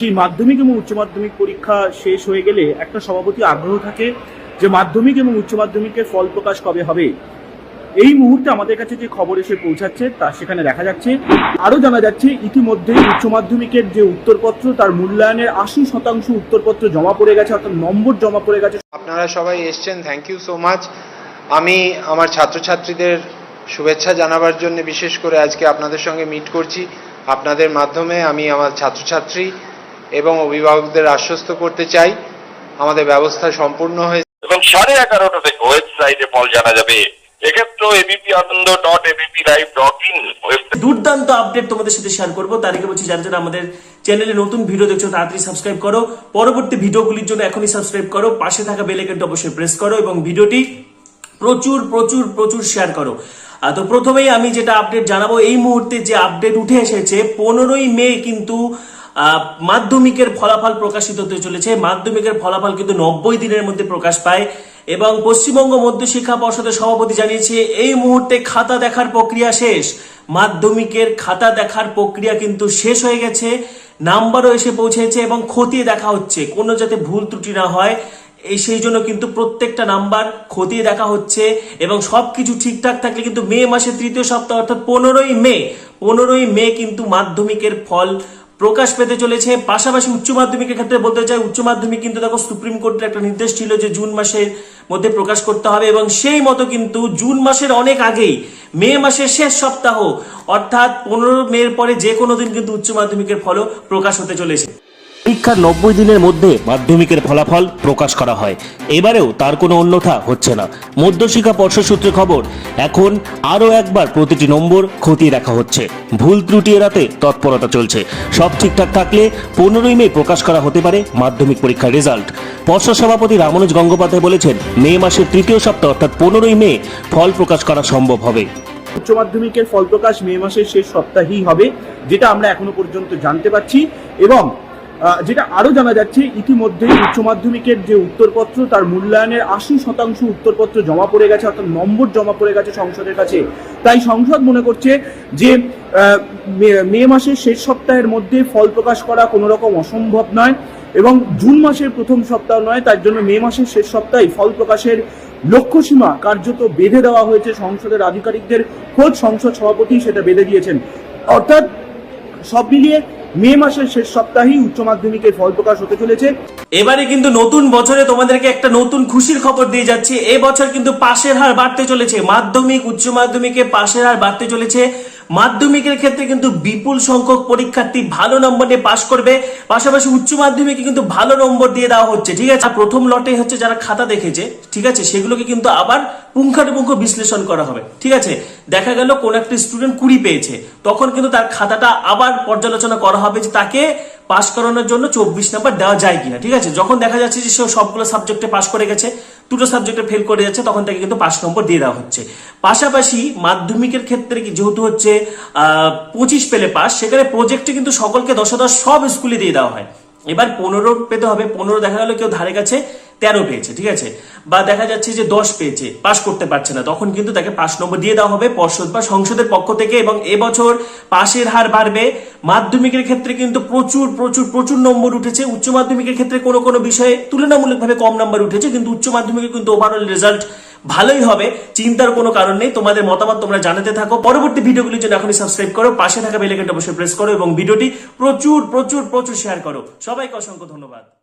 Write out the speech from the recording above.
সেই মাধ্যমিক এবং উচ্চ মাধ্যমিক পরীক্ষা শেষ হয়ে গেলে একটা সভাপতি আগ্রহ থাকে যে মাধ্যমিক এবং উচ্চ মাধ্যমিকের ফল প্রকাশ কবে হবে? এই মুহূর্তে আমাদের কাছে যে খবর এসে পৌঁছাচ্ছে তা সেখানে দেখা যাচ্ছে। আরও জানা যাচ্ছে ইতিমধ্যে উচ্চ মাধ্যমিকের যে উত্তরপত্র, তার মূল্যায়নের আশি শতাংশ উত্তরপত্র জমা পড়ে গেছে, অর্থাৎ নম্বর জমা পড়ে গেছে। আপনারা সবাই এসছেন থ্যাংক ইউ সো মাচ আমি আমার ছাত্রছাত্রীদের শুভেচ্ছা জানাবার জন্য বিশেষ করে আজকে আপনাদের সঙ্গে মিট করছি। আপনাদের মাধ্যমে আমি আমার ছাত্রছাত্রী এবং অভিভাবকদের আশ্বস্ত করতে চাই। আমাদের ব্যবস্থা সম্পূর্ণ হয়ে এবং সাড়ে এগারোটা থেকে ওয়েবসাইটে ফল জানা যাবে। এক্ষেত্রেও ABP Ananda dot ABP live dot in দুর্দান্ত আপডেট তোমাদের সাথে শেয়ার করব। তার আগে বলছি যারা যারা আমাদের চ্যানেলে নতুন ভিডিও দেখছ তাড়াতাড়ি সাবস্ক্রাইব করো। পরবর্তী ভিডিওগুলির জন্য এখনই সাবস্ক্রাইব করো। পাশে থাকা বেল আইকনটা অবশ্যই প্রেস করো এবং ভিডিওটি প্রচুর প্রচুর প্রচুর শেয়ার করো। তো প্রথমেই আমি যেটা আপডেট জানাব এই মুহূর্তে যে আপডেট উঠে এসেছে পনেরোই মে কিন্তু আহ, মাধ্যমিকের ফলাফল প্রকাশিত হতে চলেছে। মাধ্যমিকের ফলাফল কিন্তু নব্বই দিনের মধ্যে প্রকাশ পায় এবং পশ্চিমবঙ্গ মধ্য শিক্ষা পর্ষদের সভাপতি জানিয়েছে, এই মুহূর্তে খাতা দেখার প্রক্রিয়া শেষ। মাধ্যমিকের খাতা দেখার প্রক্রিয়া কিন্তু শেষ হয়ে গেছে, নাম্বারও এসে পৌঁছেছে এবং খতিয়ে দেখা হচ্ছে। কোনো যাতে ভুল ত্রুটি না হয়, এই সেই জন্য কিন্তু প্রত্যেকটা নাম্বার খতিয়ে দেখা হচ্ছে এবং সবকিছু ঠিকঠাক থাকলে কিন্তু মে মাসের তৃতীয় সপ্তাহ অর্থাৎ পনেরোই মে পনেরোই মে কিন্তু মাধ্যমিকের ফল প্রকাশ পেতে চলেছে। পাশাপাশি উচ্চ মাধ্যমিকের ক্ষেত্রে বলতে চাই, উচ্চ মাধ্যমিক কিন্তু দেখো সুপ্রিম কোর্টের একটা নির্দেশ ছিল যে জুন মাসের মধ্যে প্রকাশ করতে হবে এবং সেই মতো কিন্তু জুন মাসের অনেক আগেই, মে মাসের শেষ সপ্তাহ, অর্থাৎ পনেরো মের পরে যে কোনো দিন কিন্তু উচ্চ মাধ্যমিকের ফলও প্রকাশ হতে চলেছে। পরীক্ষার নব্বই দিনের মধ্যে মাধ্যমিকের ফলাফল প্রকাশ করা হয়। এবারেও তার কোনো অন্যথা হচ্ছে না। মধ্যশিক্ষা পর্ষদ সূত্রে খবর, এখন আরও একবার প্রতিটি নম্বর খতিয়ে দেখা হচ্ছে। ভুল ত্রুটি এড়াতে তৎপরতা চলছে। সব ঠিকঠাক থাকলে পনেরোই মে প্রকাশ করা হতে পারে মাধ্যমিক পরীক্ষার রেজাল্ট। পর্ষদ সভাপতি রামানুজ গঙ্গোপাধ্যায় বলেছেন, মে মাসের তৃতীয় সপ্তাহ অর্থাৎ পনেরোই মে ফল প্রকাশ করা সম্ভব হবে। উচ্চ মাধ্যমিকের ফল প্রকাশ মে মাসের শেষ সপ্তাহেই হবে, যেটা আমরা এখনও পর্যন্ত জানতে পারছি। এবং যেটা আরও জানা যাচ্ছে, ইতিমধ্যেই উচ্চ মাধ্যমিকের যে উত্তরপত্র, তার মূল্যায়নের আশি শতাংশ উত্তরপত্র জমা পড়ে গেছে, অর্থাৎ নম্বর জমা পড়ে গেছে সংসদের কাছে। তাই সংসদ মনে করছে যে মে মাসের শেষ সপ্তাহের মধ্যে ফল প্রকাশ করা কোনো রকম অসম্ভব নয় এবং জুন মাসের প্রথম সপ্তাহ নয়, তার জন্য মে মাসের শেষ সপ্তাহে ফল প্রকাশের লক্ষ্যসীমা কার্যত বেঁধে দেওয়া হয়েছে সংসদের আধিকারিকদের। খোঁজ সংসদ সভাপতি সেটা বেঁধে দিয়েছেন। অর্থাৎ সব মিলিয়ে মে মাসের শেষ সপ্তাহেই উচ্চ মাধ্যমিকের ফল প্রকাশ হতে চলেছে। এবারে কিন্তু নতুন বছরে তোমাদেরকে একটা নতুন খুশির খবর দিয়ে যাচ্ছি। এবছর কিন্তু পাশের হার বাড়তে চলেছে। মাধ্যমিক, উচ্চ মাধ্যমিকে পাশের হার বাড়তে চলেছে। মাধ্যমিকের ক্ষেত্রে কিন্তু বিপুল সংখ্যক পরীক্ষার্থী ভালো নম্বর নিয়ে পাশ করবে। পাশাপাশি উচ্চ মাধ্যমিকে কিন্তু ভালো নম্বর দিয়ে দেওয়া হচ্ছে, ঠিক আছে? প্রথম লটে হচ্ছে যারা খাতা দেখেছে, ঠিক আছে? সেগুলোকে কিন্তু আবার পুঙ্খানুপুঙ্খ বিশ্লেষণ করা হবে, ঠিক আছে? দেখা গেল কোন একটা স্টুডেন্ট কুড়ি পেয়েছে, তখন কিন্তু তার খাতাটা আবার পর্যালোচনা করা হবে যে তাকে পাশ করানোর জন্য চব্বিশ নাম্বার দেওয়া যায় কিনা, ঠিক আছে? যখন দেখা যাচ্ছে যে সে সবগুলো সাবজেক্টে পাশ করে গেছে দুটো সাবজেক্টে ফেল করে যাচ্ছে, তখন তাকে কিন্তু পাঁচ নম্বর দিয়ে দেওয়া হচ্ছে। পাশাপাশি মাধ্যমিকের ক্ষেত্রে কি যেহেতু হচ্ছে পঁচিশ পেলে পাস, সেখানে প্রজেক্টে কিন্তু সকলকে দশ দশ সব স্কুলে দিয়ে দেওয়া হয়। এবার পনেরো পেতে হবে, পনেরো দেখা গেলো কেউ ধারে কাছে তেরো পেয়েছে, ঠিক আছে? বা দেখা যাচ্ছে যে দশ পেয়েছে পাস করতে পারছে না। তখন কিন্তু তাকে পাশ নম্বর দিয়ে দেওয়া হবে পর্ষদ বা সংসদের পক্ষ থেকে এবং এবছর পাশের হার বাড়বে। মাধ্যমিকের ক্ষেত্রে কিন্তু প্রচুর প্রচুর প্রচুর নম্বর উঠেছে। উচ্চ মাধ্যমিকের ক্ষেত্রে কোনো কোনো বিষয়ে তুলনামূলকভাবে কম নম্বর উঠেছে, কিন্তু উচ্চ মাধ্যমিকে কিন্তু ওভারঅল রেজাল্ট ভালোই হবে। চিন্তার কোনো কারণ নেই। তোমাদের মতামত তোমরা জানাতে থাকো। পরবর্তী ভিডিওগুলির জন্য এখনই সাবস্ক্রাইব করো, পাশে থাকা বেলাইকনটা অবশ্যই প্রেস করো এবং ভিডিওটি প্রচুর প্রচুর প্রচুর শেয়ার করো। সবাইকে অসংখ্য ধন্যবাদ।